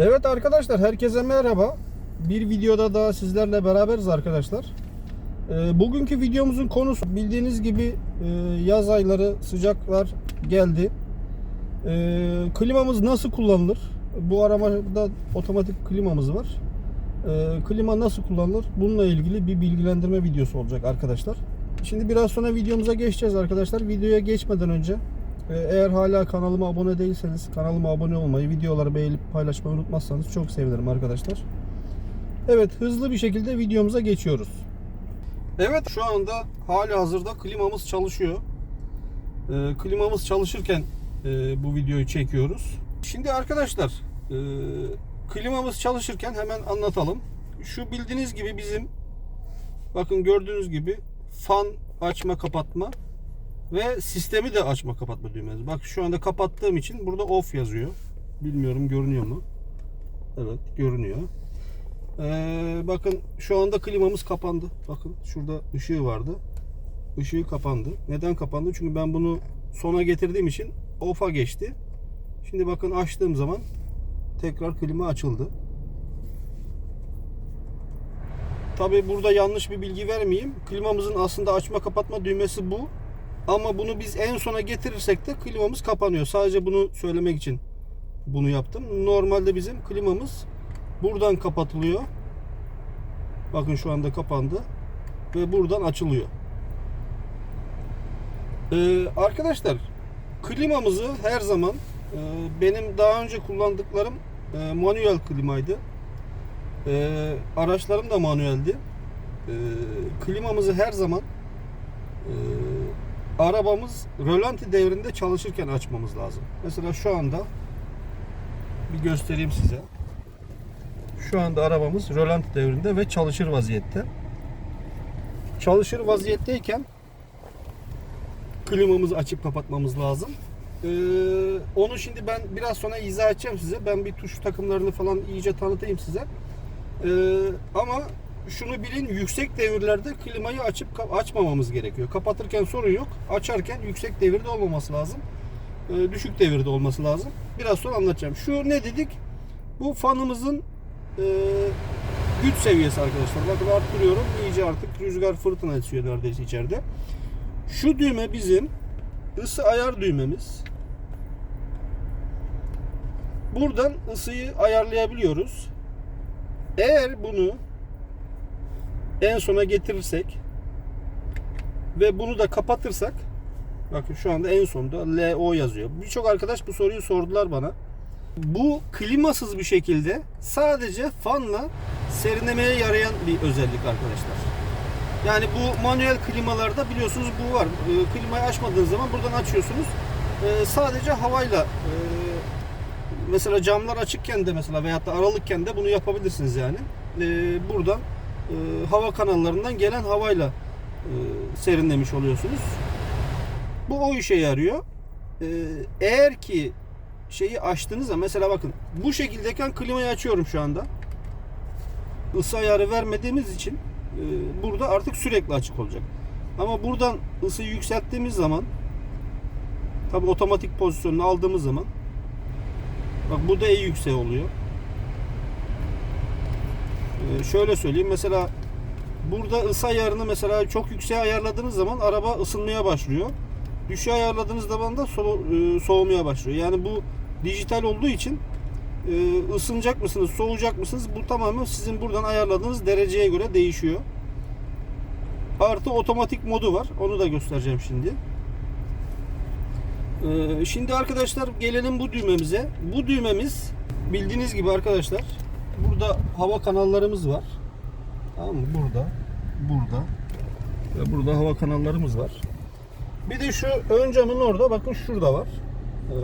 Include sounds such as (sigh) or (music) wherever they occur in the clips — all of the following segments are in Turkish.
Evet arkadaşlar herkese merhaba. Bir videoda daha sizlerle beraberiz arkadaşlar. Ee, bugünkü videomuzun konusu bildiğiniz gibi e, yaz ayları sıcaklar geldi. Ee, klimamız nasıl kullanılır? Bu arabada otomatik klimamız var. Ee, klima nasıl kullanılır? Bununla ilgili bir bilgilendirme videosu olacak arkadaşlar. Şimdi biraz sonra videomuza geçeceğiz arkadaşlar. Videoya geçmeden önce e, eğer hala kanalıma abone değilseniz kanalıma abone olmayı, videoları beğenip paylaşmayı unutmazsanız çok sevinirim arkadaşlar. Evet hızlı bir şekilde videomuza geçiyoruz. Evet şu anda hali hazırda klimamız çalışıyor. Ee, klimamız çalışırken e, bu videoyu çekiyoruz. Şimdi arkadaşlar e, klimamız çalışırken hemen anlatalım. Şu bildiğiniz gibi bizim bakın gördüğünüz gibi fan açma kapatma ve sistemi de açma kapatma düğmesi. Bak şu anda kapattığım için burada off yazıyor. Bilmiyorum görünüyor mu? Evet görünüyor. Ee, bakın şu anda klimamız kapandı. Bakın şurada ışığı vardı. Işığı kapandı. Neden kapandı? Çünkü ben bunu sona getirdiğim için off'a geçti. Şimdi bakın açtığım zaman tekrar klima açıldı. Tabi burada yanlış bir bilgi vermeyeyim. Klimamızın aslında açma kapatma düğmesi bu. Ama bunu biz en sona getirirsek de klimamız kapanıyor. Sadece bunu söylemek için bunu yaptım. Normalde bizim klimamız buradan kapatılıyor. Bakın şu anda kapandı. Ve buradan açılıyor. Ee, arkadaşlar klimamızı her zaman e, benim daha önce kullandıklarım e, manuel klimaydı. E, araçlarım da manueldi. E, klimamızı her zaman arabamız rölanti devrinde çalışırken açmamız lazım. Mesela şu anda bir göstereyim size. Şu anda arabamız rölanti devrinde ve çalışır vaziyette. Çalışır vaziyetteyken klimamızı açıp kapatmamız lazım. Ee, onu şimdi ben biraz sonra izah edeceğim size. Ben bir tuş takımlarını falan iyice tanıtayım size. Ee, ama şunu bilin yüksek devirlerde klimayı açıp açmamamız gerekiyor. Kapatırken sorun yok. Açarken yüksek devirde olmaması lazım. Ee, düşük devirde olması lazım. Biraz sonra anlatacağım. Şu ne dedik? Bu fanımızın e, güç seviyesi arkadaşlar. Bakın arttırıyorum. İyice artık rüzgar fırtına esiyor neredeyse içeride. Şu düğme bizim ısı ayar düğmemiz. Buradan ısıyı ayarlayabiliyoruz. Eğer bunu en sona getirirsek ve bunu da kapatırsak bakın şu anda en sonda LO yazıyor. Birçok arkadaş bu soruyu sordular bana. Bu klimasız bir şekilde sadece fanla serinlemeye yarayan bir özellik arkadaşlar. Yani bu manuel klimalarda biliyorsunuz bu var. E, klimayı açmadığınız zaman buradan açıyorsunuz. E, sadece havayla e, mesela camlar açıkken de mesela veyahut da aralıkken de bunu yapabilirsiniz yani. E, buradan e, hava kanallarından gelen havayla e, serinlemiş oluyorsunuz. Bu o işe yarıyor. E, eğer ki şeyi açtığınızda mesela bakın bu şekildeyken klimayı açıyorum şu anda. Isı ayarı vermediğimiz için e, burada artık sürekli açık olacak. Ama buradan ısıyı yükselttiğimiz zaman tabi otomatik pozisyonunu aldığımız zaman bak burada en yüksek oluyor. E, şöyle söyleyeyim mesela burada ısı ayarını mesela çok yükseğe ayarladığınız zaman araba ısınmaya başlıyor. Düşüğe ayarladığınız zaman da so- e, soğumaya başlıyor. Yani bu dijital olduğu için e, ısınacak mısınız, soğuyacak mısınız? Bu tamamen sizin buradan ayarladığınız dereceye göre değişiyor. Artı otomatik modu var. Onu da göstereceğim şimdi. E, şimdi arkadaşlar gelelim bu düğmemize. Bu düğmemiz bildiğiniz gibi arkadaşlar burada hava kanallarımız var. Tamam mı? Burada, burada ve burada hava kanallarımız var. Bir de şu ön camın orada bakın şurada var. Ee,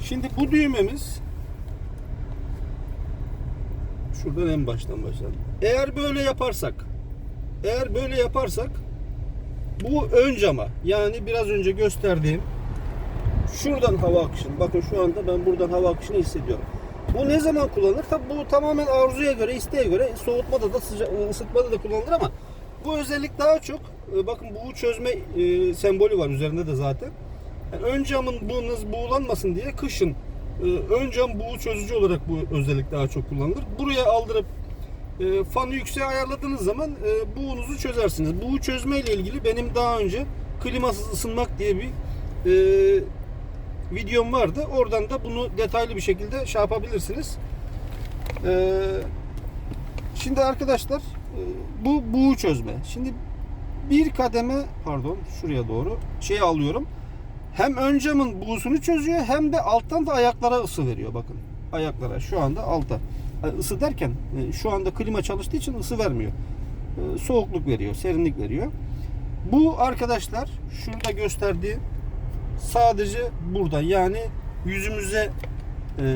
şimdi bu düğmemiz şuradan en baştan başlayalım. Eğer böyle yaparsak eğer böyle yaparsak bu ön cama yani biraz önce gösterdiğim şuradan hava akışını bakın şu anda ben buradan hava akışını hissediyorum. Bu ne zaman kullanılır? Tabi bu tamamen arzuya göre, isteğe göre soğutmada da sıca ısıtmada da kullanılır ama bu özellik daha çok e, bakın buğu çözme e, sembolü var üzerinde de zaten. Yani ön camın buğunuz buğulanmasın diye kışın Ee, ön cam buğu çözücü olarak bu özellik daha çok kullanılır. Buraya aldırıp e, fanı yükseğe ayarladığınız zaman e, buğunuzu çözersiniz. Buğu çözme ile ilgili benim daha önce klimasız ısınmak diye bir e, videom vardı. Oradan da bunu detaylı bir şekilde şey yapabilirsiniz. E, şimdi arkadaşlar e, bu buğu çözme. Şimdi bir kademe pardon şuraya doğru şey alıyorum. Hem ön camın buğusunu çözüyor hem de alttan da ayaklara ısı veriyor bakın. Ayaklara şu anda alta. Yani Isı derken e, şu anda klima çalıştığı için ısı vermiyor. E, Soğukluk veriyor, serinlik veriyor. Bu arkadaşlar şurada gösterdiği sadece burada yani yüzümüze e,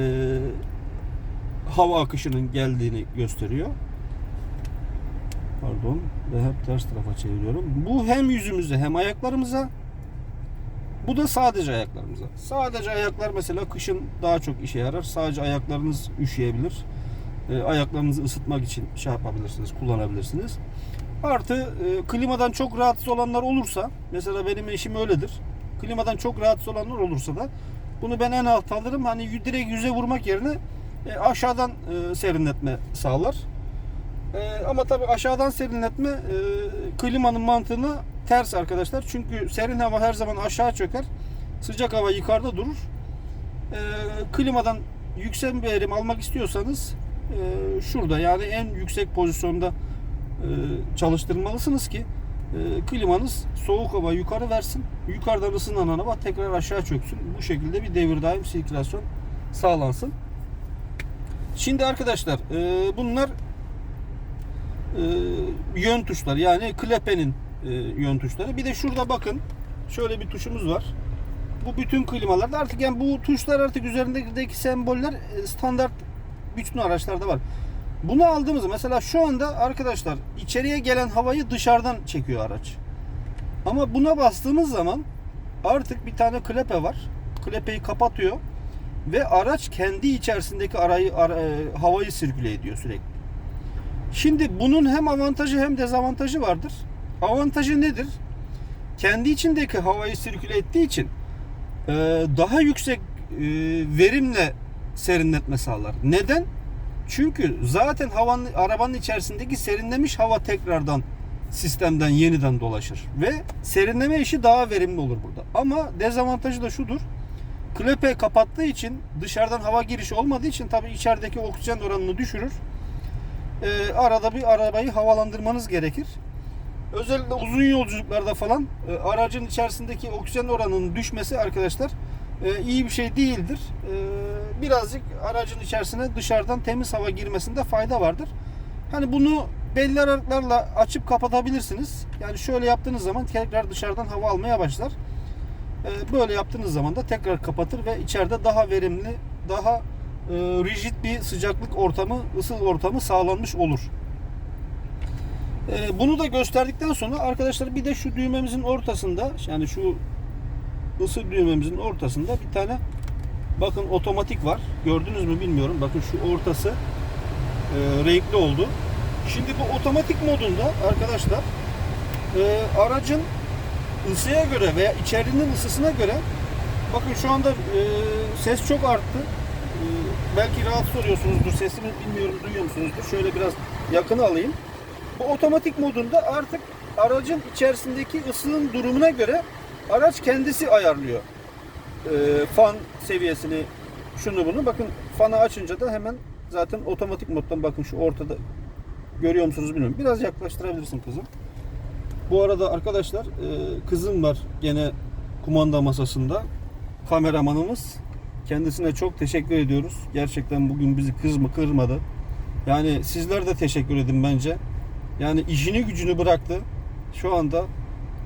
hava akışının geldiğini gösteriyor. Pardon ve hep ters tarafa çeviriyorum. Bu hem yüzümüze hem ayaklarımıza bu da sadece ayaklarımıza. Sadece ayaklar mesela kışın daha çok işe yarar. Sadece ayaklarınız üşüyebilir. E, ayaklarınızı ısıtmak için şey yapabilirsiniz, kullanabilirsiniz. Artı e, klimadan çok rahatsız olanlar olursa, mesela benim eşim öyledir. Klimadan çok rahatsız olanlar olursa da bunu ben en alt alırım. Hani direkt yüze vurmak yerine e, aşağıdan e, serinletme sağlar. E, ama tabii aşağıdan serinletme e, klimanın mantığına ters arkadaşlar. Çünkü serin hava her zaman aşağı çöker. Sıcak hava yukarıda durur. E, klimadan yüksek bir verim almak istiyorsanız e, şurada yani en yüksek pozisyonda e, çalıştırmalısınız ki e, klimanız soğuk hava yukarı versin. Yukarıdan ısınan hava tekrar aşağı çöksün. Bu şekilde bir devir daim sirkülasyon sağlansın. Şimdi arkadaşlar e, bunlar e, yön tuşları yani klepenin e, yön tuşları. Bir de şurada bakın şöyle bir tuşumuz var. Bu bütün klimalarda artık yani bu tuşlar artık üzerindeki semboller standart bütün araçlarda var. Bunu aldığımızda mesela şu anda arkadaşlar içeriye gelen havayı dışarıdan çekiyor araç. Ama buna bastığımız zaman artık bir tane klepe var. Klepeyi kapatıyor ve araç kendi içerisindeki arayı ara- e, havayı sirküle ediyor sürekli. Şimdi bunun hem avantajı hem dezavantajı vardır. Avantajı nedir? Kendi içindeki havayı sirküle ettiği için e, daha yüksek e, verimle serinletme sağlar. Neden? Çünkü zaten havanın arabanın içerisindeki serinlemiş hava tekrardan sistemden yeniden dolaşır ve serinleme işi daha verimli olur burada. Ama dezavantajı da şudur. Klepe kapattığı için dışarıdan hava girişi olmadığı için tabii içerideki oksijen oranını düşürür. Ee, arada bir arabayı havalandırmanız gerekir. Özellikle uzun yolculuklarda falan e, aracın içerisindeki oksijen oranının düşmesi arkadaşlar e, iyi bir şey değildir. E, birazcık aracın içerisine dışarıdan temiz hava girmesinde fayda vardır. Hani bunu belli aralıklarla açıp kapatabilirsiniz. Yani şöyle yaptığınız zaman tekrar dışarıdan hava almaya başlar. E, böyle yaptığınız zaman da tekrar kapatır ve içeride daha verimli, daha e, rigid bir sıcaklık ortamı, ısı ortamı sağlanmış olur. E, bunu da gösterdikten sonra arkadaşlar bir de şu düğmemizin ortasında yani şu ısı düğmemizin ortasında bir tane bakın otomatik var. Gördünüz mü bilmiyorum. Bakın şu ortası e, renkli oldu. Şimdi bu otomatik modunda arkadaşlar e, aracın ısıya göre veya içerinin ısısına göre bakın şu anda e, ses çok arttı. E, belki rahatsız oluyorsunuzdur. Sesimi bilmiyorum duyuyor musunuzdur? Şöyle biraz yakına alayım. Bu otomatik modunda artık aracın içerisindeki ısının durumuna göre araç kendisi ayarlıyor. Ee, fan seviyesini şunu bunu. Bakın fanı açınca da hemen zaten otomatik moddan bakın şu ortada görüyor musunuz bilmiyorum. Biraz yaklaştırabilirsin kızım. Bu arada arkadaşlar e, kızım var gene kumanda masasında. Kameramanımız. Kendisine çok teşekkür ediyoruz. Gerçekten bugün bizi kızma kırmadı. Yani sizler de teşekkür edin bence. Yani işini gücünü bıraktı. Şu anda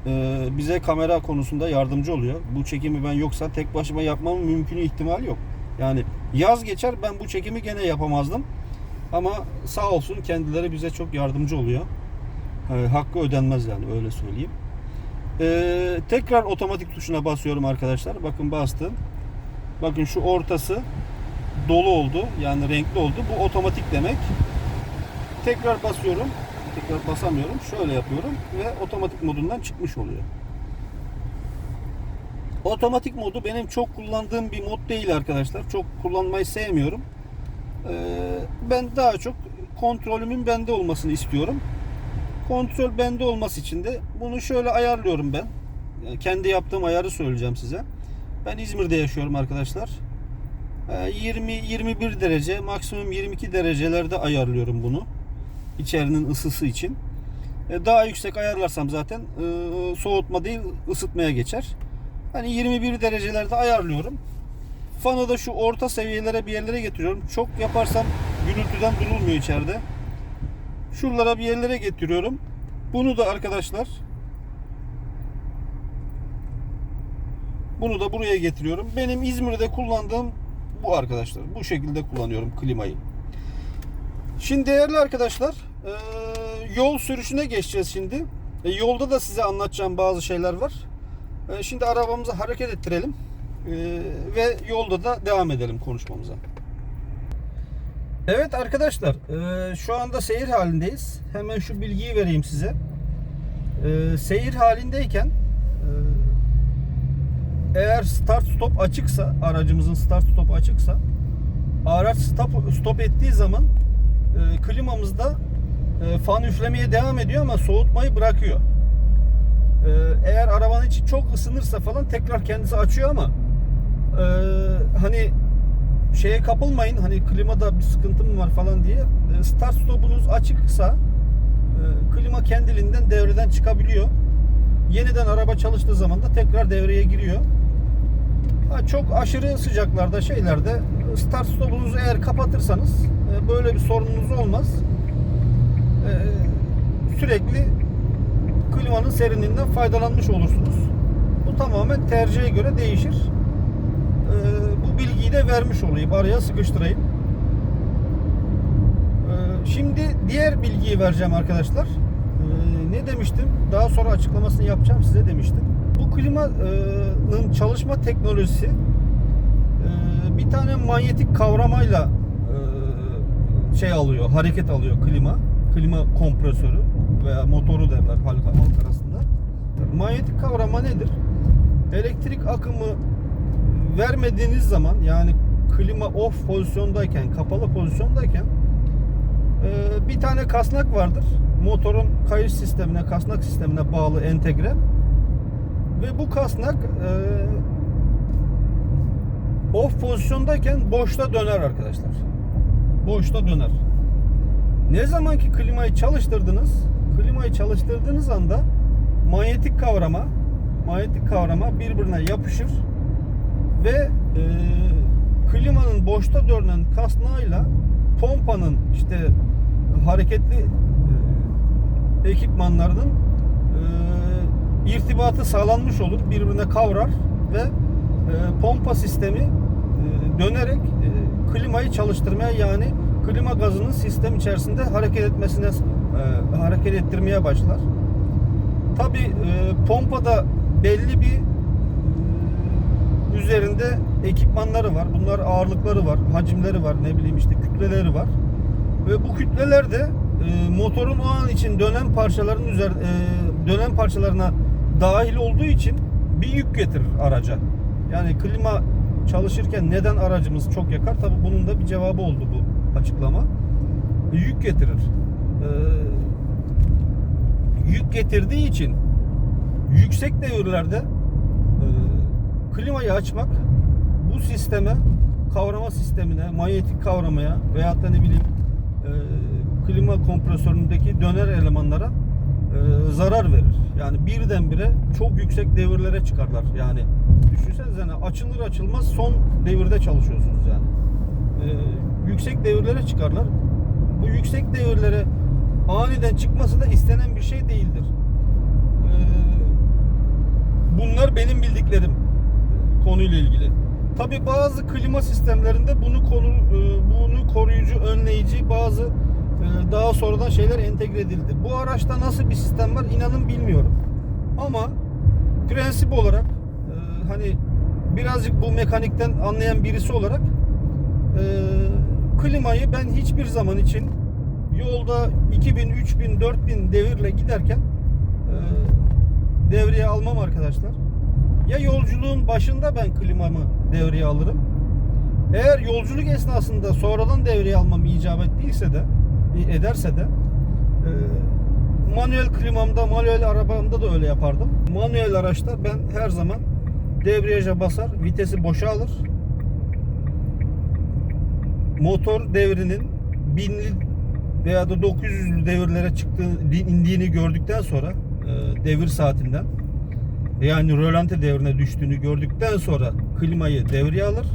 e, bize kamera konusunda yardımcı oluyor. Bu çekimi ben yoksa tek başıma yapmamın mümkün ihtimal yok. Yani yaz geçer ben bu çekimi gene yapamazdım. Ama sağ olsun kendileri bize çok yardımcı oluyor. E, hakkı ödenmez yani öyle söyleyeyim. E, tekrar otomatik tuşuna basıyorum arkadaşlar. Bakın bastım. Bakın şu ortası dolu oldu. Yani renkli oldu. Bu otomatik demek. Tekrar basıyorum. Tekrar basamıyorum. Şöyle yapıyorum ve otomatik modundan çıkmış oluyor. Otomatik modu benim çok kullandığım bir mod değil arkadaşlar. Çok kullanmayı sevmiyorum. Ee, ben daha çok kontrolümün bende olmasını istiyorum. Kontrol bende olması için de bunu şöyle ayarlıyorum ben. Yani kendi yaptığım ayarı söyleyeceğim size. Ben İzmir'de yaşıyorum arkadaşlar. 20-21 derece maksimum 22 derecelerde ayarlıyorum bunu. İçerinin ısısı için. E, Daha yüksek ayarlarsam zaten e, soğutma değil ısıtmaya geçer. Hani 21 derecelerde ayarlıyorum. Fanı da şu orta seviyelere bir yerlere getiriyorum. Çok yaparsam gürültüden durulmuyor içeride. Şuralara bir yerlere getiriyorum. Bunu da arkadaşlar bunu da buraya getiriyorum. Benim İzmir'de kullandığım bu arkadaşlar. Bu şekilde kullanıyorum klimayı. Şimdi değerli arkadaşlar e, yol sürüşüne geçeceğiz şimdi. E, yolda da size anlatacağım bazı şeyler var. E, şimdi arabamızı hareket ettirelim. Ve yolda da devam edelim konuşmamıza. Evet arkadaşlar şu anda seyir halindeyiz. Hemen şu bilgiyi vereyim size. Seyir halindeyken eğer start stop açıksa aracımızın start stop açıksa araç stop, stop ettiği zaman e, klimamızda e, fan üflemeye devam ediyor ama soğutmayı bırakıyor. E, eğer arabanın içi çok ısınırsa falan tekrar kendisi açıyor ama e, hani şeye kapılmayın hani klimada bir sıkıntı mı var falan diye E, start stopunuz açıksa e, klima kendiliğinden devreden çıkabiliyor. Yeniden araba çalıştığı zaman da tekrar devreye giriyor. Ha, çok aşırı sıcaklarda şeylerde start stopunuzu eğer kapatırsanız e, böyle bir sorununuz olmaz. E, Sürekli klimanın serinliğinden faydalanmış olursunuz. Bu tamamen tercihe göre değişir. E, Bu bilgiyi de vermiş olayım. Araya sıkıştırayım. E, Şimdi diğer bilgiyi vereceğim arkadaşlar. E, Ne demiştim? Daha sonra açıklamasını yapacağım size demiştim. Bu klimanın çalışma teknolojisi e, bir tane manyetik kavramayla e, şey alıyor, hareket alıyor klima. Klima kompresörü veya motoru derler halk, halk arasında. Manyetik kavrama nedir? Elektrik akımı vermediğiniz zaman yani klima off pozisyondayken, kapalı pozisyondayken e, bir tane kasnak vardır. Motorun kayış sistemine, kasnak sistemine bağlı entegre. Ve bu kasnak e, off pozisyondayken boşta döner arkadaşlar. Boşta döner. Ne zaman ki klimayı çalıştırdınız, klimayı çalıştırdığınız anda manyetik kavrama, manyetik kavrama birbirine yapışır ve e, klimanın boşta dönen kasnağıyla pompanın işte hareketli e, ekipmanlarının e, irtibatı sağlanmış olur. Birbirine kavrar ve e, pompa sistemi e, dönerek e, klimayı çalıştırmaya yani klima gazının sistem içerisinde hareket etmesine e, hareket ettirmeye başlar. Tabi e, pompada belli bir e, üzerinde ekipmanları var. Bunlar ağırlıkları var, hacimleri var, ne bileyim işte kütleleri var. Ve bu kütleler de e, motorun o an için dönen parçaların üzer e, dönen parçalarına dahil olduğu için bir yük getirir araca. Yani klima çalışırken neden aracımız çok yakar? Tabi bunun da bir cevabı oldu bu açıklama. Yük getirir. Ee, yük getirdiği için yüksek devirlerde e, klimayı açmak bu sisteme kavrama sistemine, manyetik kavramaya veyahut da ne bileyim e, klima kompresöründeki döner elemanlara e, zarar verir. Yani birdenbire çok yüksek devirlere çıkarlar. Yani düşünsenize hani açılır açılmaz son devirde çalışıyorsunuz yani. E, yüksek devirlere çıkarlar. Bu yüksek devirlere aniden çıkması da istenen bir şey değildir. E, bunlar benim bildiklerim e, konuyla ilgili. Tabi bazı klima sistemlerinde bunu konu e, bunu koruyucu, önleyici bazı e, daha sonradan şeyler entegre edildi. Bu araçta nasıl bir sistem var inanın bilmiyorum. Ama prensip olarak hani birazcık bu mekanikten anlayan birisi olarak e, klimayı ben hiçbir zaman için yolda 2000, 3000, 4000 devirle giderken e, devreye almam arkadaşlar. Ya yolculuğun başında ben klimamı devreye alırım. Eğer yolculuk esnasında sonradan devreye almam icap ettiyse de e, ederse de e, manuel klimamda, manuel arabamda da öyle yapardım. Manuel araçta ben her zaman debriyaja basar, vitesi boşa alır. Motor devrinin binli veya da 900'lü devirlere çıktığı, indiğini gördükten sonra e, devir saatinden yani rölanti devrine düştüğünü gördükten sonra klimayı devreye alır.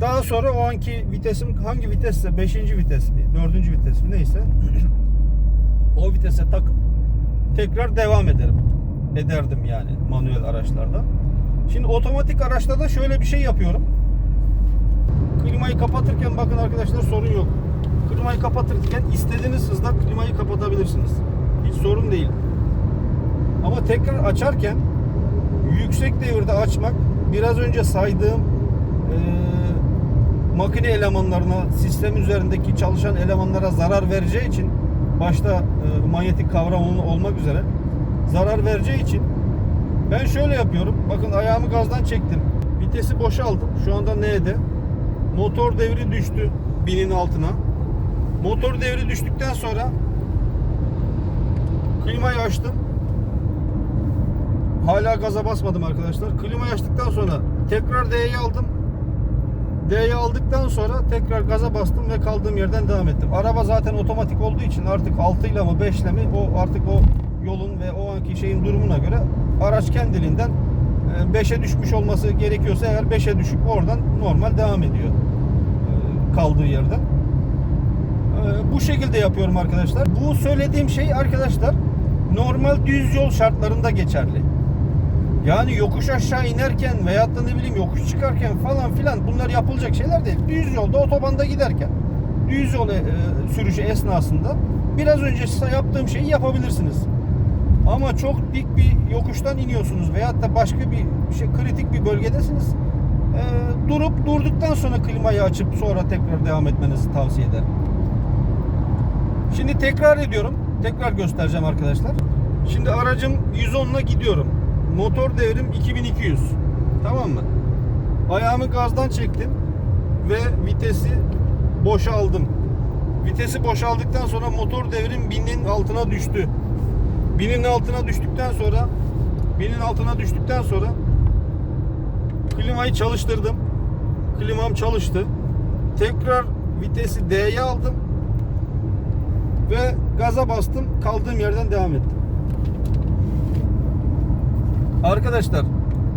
Daha sonra o anki vitesim hangi vitesse 5. vites mi 4. vites mi neyse (clears throat) o vitese takıp tekrar devam ederim. Ederdim yani manuel araçlarda. Şimdi otomatik araçlarda şöyle bir şey yapıyorum. Klimayı kapatırken bakın arkadaşlar sorun yok. Klimayı kapatırken istediğiniz hızda klimayı kapatabilirsiniz. Hiç sorun değil. Ama tekrar açarken yüksek devirde açmak biraz önce saydığım e, makine elemanlarına, sistem üzerindeki çalışan elemanlara zarar vereceği için başta e, manyetik kavram olmak üzere zarar vereceği için ben şöyle yapıyorum. Bakın ayağımı gazdan çektim. Vitesi boşaldım. Şu anda N'de. Motor devri düştü binin altına. Motor devri düştükten sonra klimayı açtım. Hala gaza basmadım arkadaşlar. Klimayı açtıktan sonra tekrar D'yi aldım. D'yi aldıktan sonra tekrar gaza bastım ve kaldığım yerden devam ettim. Araba zaten otomatik olduğu için artık 6 ile mi 5 ile mi o artık o yolun ve o anki şeyin durumuna göre araç kendiliğinden 5'e düşmüş olması gerekiyorsa eğer 5'e düşüp oradan normal devam ediyor e, kaldığı yerden. E, Bu şekilde yapıyorum arkadaşlar. Bu söylediğim şey arkadaşlar normal düz yol şartlarında geçerli. Yani yokuş aşağı inerken veyahut da ne bileyim yokuş çıkarken falan filan bunlar yapılacak şeyler değil. Düz yolda otobanda giderken düz yol e, sürüşü esnasında biraz önce size yaptığım şeyi yapabilirsiniz. Ama çok dik bir yokuştan iniyorsunuz veyahut da başka bir şey kritik bir bölgedesiniz. E, durup durduktan sonra klimayı açıp sonra tekrar devam etmenizi tavsiye ederim. Şimdi tekrar ediyorum. Tekrar göstereceğim arkadaşlar. Şimdi aracım 110 ile gidiyorum. Motor devrim 2200. Tamam mı? Ayağımı gazdan çektim ve vitesi boşa aldım. Vitesi boşaldıktan sonra motor devrim binin altına düştü. Binin altına düştükten sonra binin altına düştükten sonra klimayı çalıştırdım. Klimam çalıştı. Tekrar vitesi D'ye aldım ve gaza bastım. Kaldığım yerden devam ettim. Arkadaşlar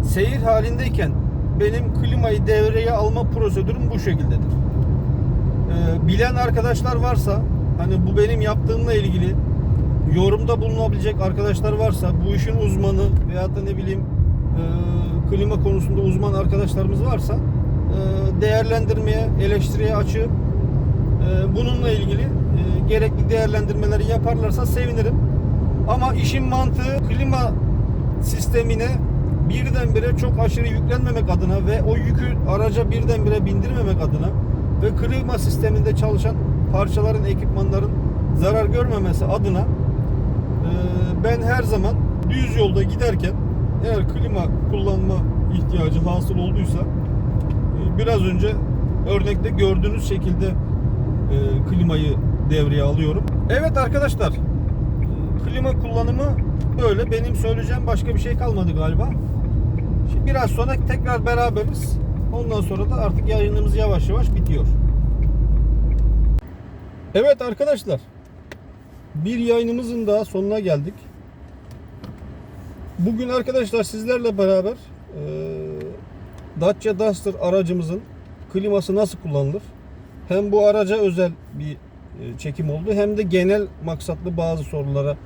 seyir halindeyken benim klimayı devreye alma prosedürüm bu şekildedir. Ee, bilen arkadaşlar varsa hani bu benim yaptığımla ilgili yorumda bulunabilecek arkadaşlar varsa bu işin uzmanı veyahut da ne bileyim e, klima konusunda uzman arkadaşlarımız varsa e, değerlendirmeye, eleştiriye açığım. E, bununla ilgili e, gerekli değerlendirmeleri yaparlarsa sevinirim. Ama işin mantığı klima sistemine birdenbire çok aşırı yüklenmemek adına ve o yükü araca birdenbire bindirmemek adına ve klima sisteminde çalışan parçaların, ekipmanların zarar görmemesi adına ben her zaman düz yolda giderken eğer klima kullanma ihtiyacı hasıl olduysa e, biraz önce örnekte gördüğünüz şekilde e, klimayı devreye alıyorum. Evet arkadaşlar klima kullanımı böyle. Benim söyleyeceğim başka bir şey kalmadı galiba. Şimdi biraz sonra tekrar beraberiz. Ondan sonra da artık yayınımız yavaş yavaş bitiyor. Evet arkadaşlar. Bir yayınımızın daha sonuna geldik. Bugün arkadaşlar sizlerle beraber e, Dacia Duster aracımızın kliması nasıl kullanılır? Hem bu araca özel bir e, çekim oldu hem de genel maksatlı bazı sorulara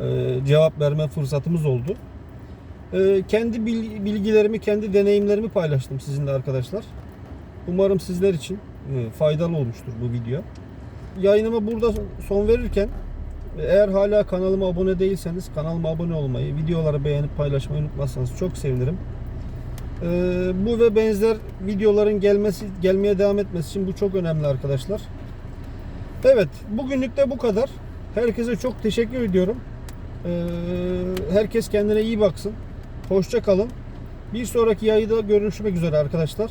e, cevap verme fırsatımız oldu. E, kendi bilgilerimi, kendi deneyimlerimi paylaştım sizinle arkadaşlar. Umarım sizler için faydalı olmuştur bu video. Yayınıma burada son verirken eğer hala kanalıma abone değilseniz kanalıma abone olmayı, videoları beğenip paylaşmayı unutmazsanız çok sevinirim. Bu ve benzer videoların gelmesi gelmeye devam etmesi için bu çok önemli arkadaşlar. Evet, bugünlük de bu kadar. Herkese çok teşekkür ediyorum. Herkes kendine iyi baksın. Hoşça kalın. Bir sonraki yayında görüşmek üzere arkadaşlar.